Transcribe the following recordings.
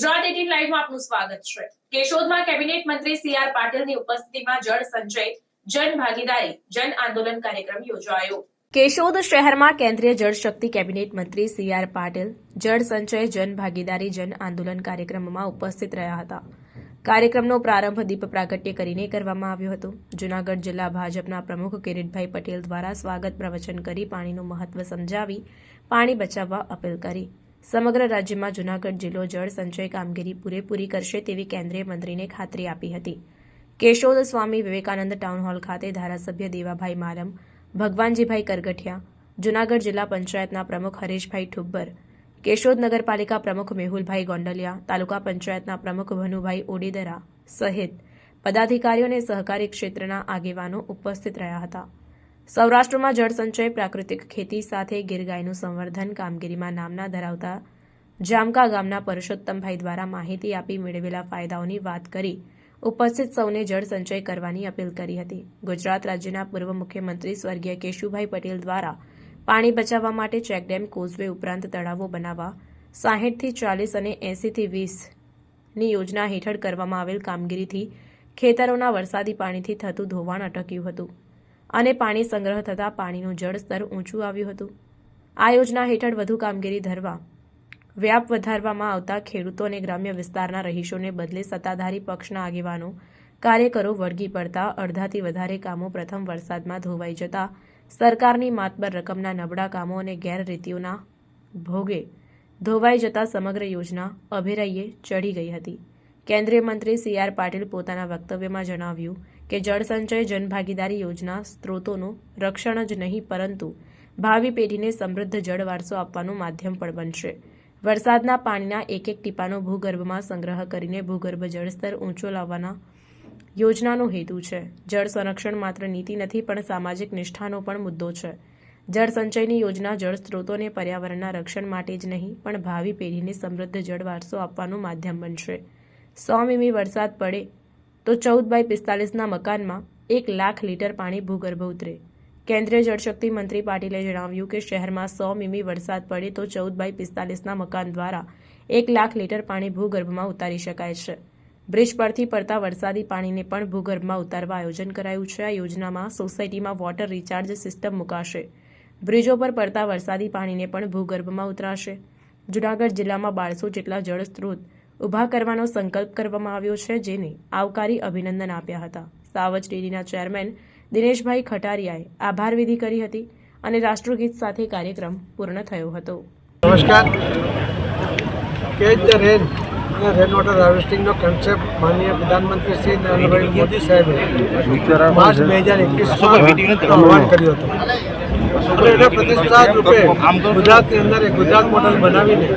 Gujarat eighteen લાઈવમાં આપનું સ્વાગત છે. કેશોદમાં કેબિનેટ મંત્રી સી આર પાટીલની ઉપસ્થિતિમાં જળ સંચય, જન ભાગીદારી, જન આંદોલન કાર્યક્રમ યોજાયો. કેશોદ શહેરમાં કેન્દ્રીય જળશક્તિ કેબિનેટ મંત્રી સી આર પાટીલ જળ સંચય, જન ભાગીદારી, જન આંદોલન કાર્યક્રમમાં ઉપસ્થિત રહ્યા હતા. કાર્યક્રમનો પ્રારંભ દીપ પ્રાગટ્ય કરીને કરવામાં આવ્યો હતો. જૂનાગઢ જિલ્લા ભાજપના પ્રમુખ કિરીટભાઈ પટેલ દ્વારા સ્વાગત પ્રવચન કરી પાણીનું મહત્વ સમજાવી, પાણી બચાવવા અપીલ કરી. સમગ્ર રાજ્યમાં જૂનાગઢ જિલ્લો જળ સંચય કામગીરી પૂરેપૂરી કરશે તેવી કેન્દ્રીય મંત્રીને ખાતરી આપી હતી. કેશોદ સ્વામી વિવેકાનંદ ટાઉન હોલ ખાતે ધારાસભ્ય દેવાભાઈ માલમ, ભગવાનજીભાઈ કરગઠિયા, જૂનાગઢ જિલ્લા પંચાયતના પ્રમુખ હરેશભાઈ ઠુબ્બર, કેશોદ નગરપાલિકા પ્રમુખ મેહુલભાઈ ગોંડલિયા, તાલુકા પંચાયતના પ્રમુખ ભનુભાઈ ઓડીદરા સહિત પદાધિકારીઓ અને સહકારી ક્ષેત્રના આગેવાનો ઉપસ્થિત રહ્યા હતા. સૌરાષ્ટ્રમાં જળસંચય, પ્રાકૃતિક ખેતી સાથે ગીરગાયનું સંવર્ધન કામગીરીમાં નામના ધરાવતા જામકા ગામના પરસોત્તમભાઈ દ્વારા માહિતી આપી મેળવેલા ફાયદાઓની વાત કરી ઉપસ્થિત સૌને જળસંચય કરવાની અપીલ કરી હતી. ગુજરાત રાજ્યના પૂર્વ મુખ્યમંત્રી સ્વર્ગીય કેશુભાઈ પટેલ દ્વારા પાણી બચાવવા માટે ચેકડેમ, કોઝવે ઉપરાંત તળાવો બનાવવા સાહીઠથી ચાલીસ અને એંસીથી વીસની યોજના હેઠળ કરવામાં આવેલ કામગીરીથી ખેતરોના વરસાદી પાણીથી થતું ધોવાણ અટક્યું હતું. અને પાણી સંગ્રહ થતાં પાણીનું જળસ્તર ઊંચું આવ્યું હતું. આ યોજના હેઠળ વધુ કામગીરી ધરવા, વ્યાપ વધારવામાં આવતા ખેડૂતો અને ગ્રામ્ય વિસ્તારના રહીશોને બદલે સત્તાધારી પક્ષના આગેવાનો, કાર્યકરો વળગી પડતા અડધાથી વધારે કામો પ્રથમ વરસાદમાં ધોવાઈ જતા સરકારની માતબર રકમના નબળા કામો અને ગેરરીતિઓના ભોગે ધોવાઈ જતા સમગ્ર યોજના અભેરૈયે ચડી ગઈ હતી. કેન્દ્રીય મંત્રી સી આર પાટીલ પોતાના વક્તવ્યમાં જણાવ્યું કે જળસંચય જનભાગીદારી યોજના સ્ત્રોતોનું રક્ષણ જ નહીં, પરંતુ ભાવિ પેઢીને સમૃદ્ધ જળ વારસો આપવાનું માધ્યમ પણ બનશે. વરસાદના પાણીના એક એક ટીપાનો ભૂગર્ભમાં સંગ્રહ કરીને ભૂગર્ભ જળસ્તર ઊંચો લાવવાના યોજનાનો હેતુ છે. જળ સંરક્ષણ માત્ર નીતિ નથી, પણ સામાજિક નિષ્ઠાનો પણ મુદ્દો છે. જળ સંચયની યોજના જળ સ્ત્રોતોને પર્યાવરણના રક્ષણ માટે જ નહીં, પણ ભાવિ પેઢીને સમૃદ્ધ જળ વારસો આપવાનું માધ્યમ બનશે. સો મીમી વરસાદ પડે તો ચૌદ બાય પિસ્તાલીસના મકાનમાં એક લાખ લીટર પાણી ભૂગર્ભ ઉતરે. કેન્દ્રીય જળશક્તિ મંત્રી પાટીલે જણાવ્યું કે શહેરમાં સો મીમી વરસાદ પડે તો ચૌદ બાય પિસ્તાલીસના મકાન દ્વારા એક લાખ લીટર પાણી ભૂગર્ભમાં ઉતારી શકાય છે. બ્રિજ પરથી પડતા વરસાદી પાણીને પણ ભૂગર્ભમાં ઉતારવા આયોજન કરાયું છે. આ યોજનામાં સોસાયટીમાં વોટર રિચાર્જ સિસ્ટમ મુકાશે. બ્રિજો પર પડતા વરસાદી પાણીને પણ ભૂગર્ભમાં ઉતરાશે. જૂનાગઢ જિલ્લામાં બારસો જેટલા જળ સ્ત્રોત ઊભા કરવાનો સંકલ્પ કરવામાં આવ્યો છે, જેને આવકારી અભિનંદન આપ્યા હતા. સાવજ ડેરીના ચેરમેન દિનેશભાઈ ખટારિયાએ આભાર વિધિ કરી હતી અને રાષ્ટ્રગીત સાથે કાર્યક્રમ પૂર્ણ થયો હતો. નમસ્કાર. કેચ ધ રેન અને રેન વોટર હાર્વેસ્ટિંગનો કન્સેપ્ટ માનનીય પ્રધાનમંત્રી શ્રી નરેન્દ્રભાઈ મોદી સાહેબે માર્ચ બે હજાર એકવીસમાં આહવાન કર્યું હતું. અને એના પ્રતિષ્ઠા રૂપે ગુજરાતની અંદર એક ગુજરાત મોડલ બનાવીને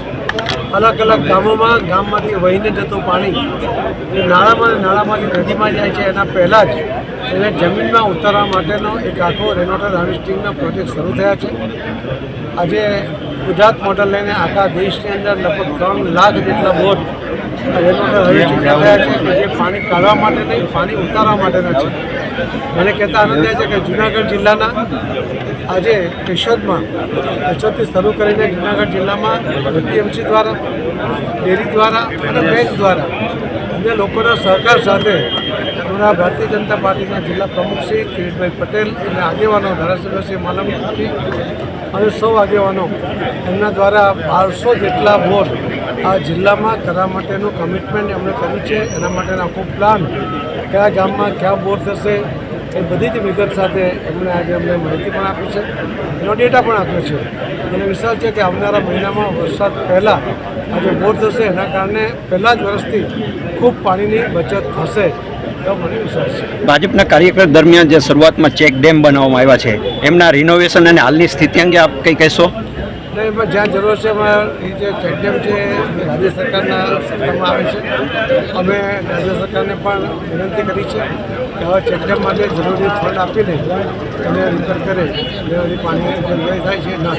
અલગ અલગ ગામોમાં ગામમાંથી વહીને જતું પાણી એ નાળામાં નાળામાંથી નદીમાં જાય છે. એના પહેલાં જ એને જમીનમાં ઉતારવા માટેનો એક આખો રેનોટર હાર્વેસ્ટિંગનો પ્રોજેક્ટ શરૂ થયા છે. આજે ગુજરાત મોડલ લઈને આખા દેશની અંદર લગભગ ત્રણ લાખ જેટલા બોર રેનોટર હાર્વેસ્ટિંગ થયા છે. જે પાણી કાઢવા માટે નહીં, પાણી ઉતારવા માટેના છે. મને કહેતા આનંદ થાય છે કે જુનાગઢ જિલ્લાના આજે કેશોદમાં કેશોદથી શરૂ કરીને જુનાગઢ જિલ્લામાં એપીએમસી દ્વારા, ડેરી દ્વારા અને બેંક દ્વારા અન્ય લોકોના સહકાર સાથે અમારા ભારતીય જનતા પાર્ટીના જિલ્લા પ્રમુખ શ્રી કિરીટભાઈ પટેલ અને આગેવાનો ધારાસભ્ય શ્રી માલમજી અને સૌ આગેવાનો એમના દ્વારા બારસો જેટલા વોટ આ જિલ્લામાં કરવા માટેનું કમિટમેન્ટ એમણે કર્યું છે. એના માટેનો આખો પ્લાન કયા ગામમાં કયા બોર થશે એ બધી જ વિગત સાથે એમણે આજે અમને માહિતી પણ આપી છે. એનો ડેટા પણ આપ્યો છે. મને વિશ્વાસ છે કે આવનારા મહિનામાં વરસાદ પહેલાં આજે બોર થશે, એના કારણે પહેલાં જ વર્ષથી ખૂબ પાણીની બચત થશે ભાજપના કાર્યક્રમ દરમિયાન જે શરૂઆતમાં ચેક ડેમ બનાવવામાં આવ્યા છે, એમના રિનોવેશન અને હાલની સ્થિતિ અંગે આપ કંઈ કહેશો? ને એમાં જ્યાં જરૂર છે એમાં એ જે ચેકડેમ છે એ રાજ્ય સરકારના સત્તામાં આવે છે. અમે રાજ્ય સરકારને પણ વિનંતી કરી છે કે હવે ચેકડેમ માટે જરૂરી ફંડ આપીને એને રિપેર કરે, જેનાથી પાણીની જગ્યાએ થાય છે, ના